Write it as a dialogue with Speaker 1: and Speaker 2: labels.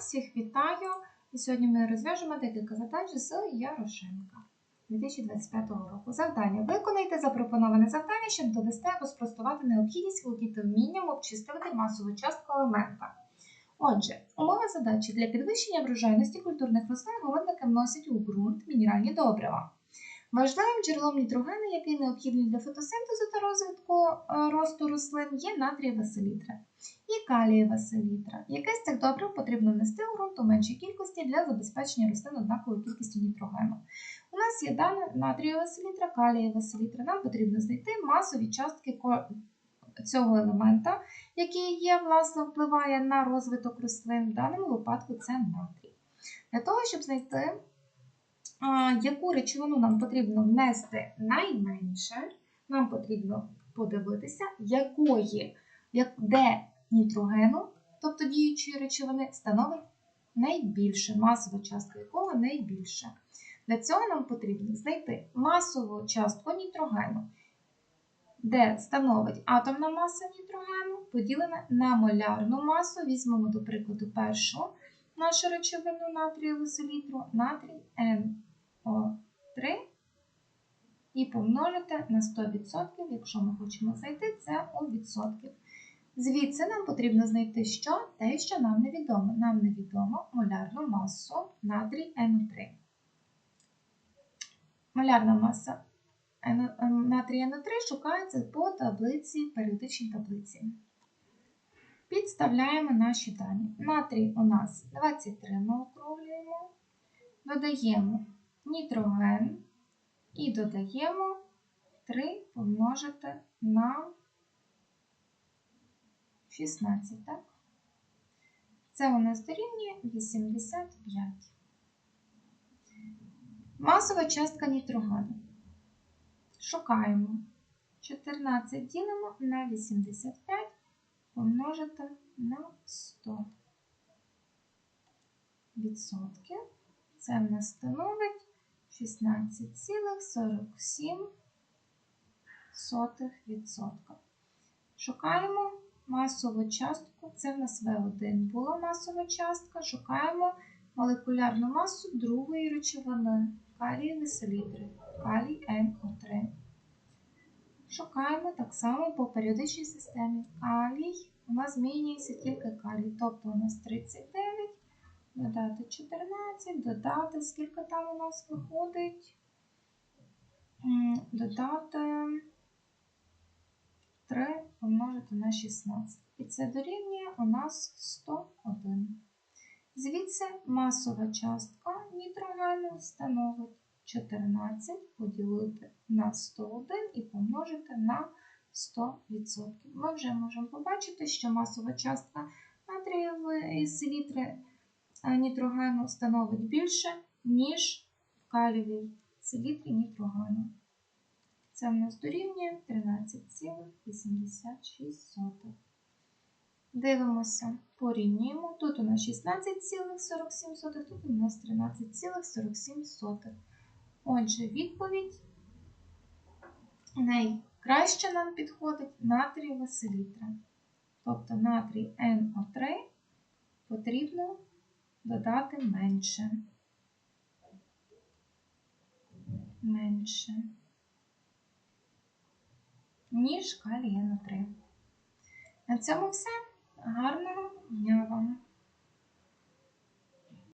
Speaker 1: всіх вітаю! І сьогодні ми розв'яжемо декілька задач з Ярошенка 2025 року. Завдання. Виконайте запропоноване завдання, щоб довести або спростувати необхідність володіти вмінням обчислювати масову частку елемента. Отже, умови задачі для підвищення врожайності культурних рослин городники вносять у ґрунт мінеральні добрива. Важливим джерелом нітрогену, який необхідний для фотосинтезу та розвитку е, росту рослин, є натрієва селітра і калієва селітра. Яке з цих добрив потрібно внести у ґрунт у меншій кількості для забезпечення рослин однаковою кількістю нітрогену. У нас є дана натрієва селітра, калієва селітра. Нам потрібно знайти масові частки цього елемента, який є, власне, впливає на розвиток рослин. В даному випадку це натрій. Для того, щоб знайти яку речовину нам потрібно внести найменше, нам потрібно подивитися, якої, як, де нітрогену, тобто діючої речовини, становить найбільше, масова частка якого найбільше. Для цього нам потрібно знайти масову частку нітрогену, де становить атомна маса нітрогену, поділена на молярну масу. Візьмемо, до прикладу, першу нашу речовину натрієву селітру, натрій NO3 і помножити на 100%, якщо ми хочемо знайти це у відсотків. Звідси нам потрібно знайти що? Те, що нам невідомо. Нам невідомо молярну масу натрій NO3. Молярна маса натрій NO3 шукається по таблиці, періодичній таблиці. Підставляємо наші дані. Натрій у нас 23 ми округлюємо, додаємо нітроген і додаємо 3 помножити на 16, так? Це у нас дорівнює 85. Масова частка нітрогену. Шукаємо 14 ділимо на 85 помножити на 100 відсотків. Це в нас становить 16,47%. Шукаємо масову частку, це в нас В1 була масова частка. Шукаємо молекулярну масу другої речовини калієві селітри, калій НО3. Шукаємо так само по періодичній системі. Калій у нас змінюється тільки калій, тобто у нас 39, додати 14, додати, скільки там у нас виходить, додати 3 помножити на 16. І це дорівнює у нас 101. Звідси масова частка нітрогену становить 14 поділити на 101 і помножити на 100%. Ми вже можемо побачити, що масова частка натрієвої селітри нітрогену становить більше, ніж в калієвій селітрі нітрогену. Це в нас дорівнює 13,86. Дивимося, порівнюємо. Тут у нас 16,47, тут у нас 13,47. Отже, відповідь найкраще нам підходить натрієва селітра. Тобто натрій NO3 потрібно додати менше. Менше, ніж калія на 3. На цьому все. Гарного дня вам!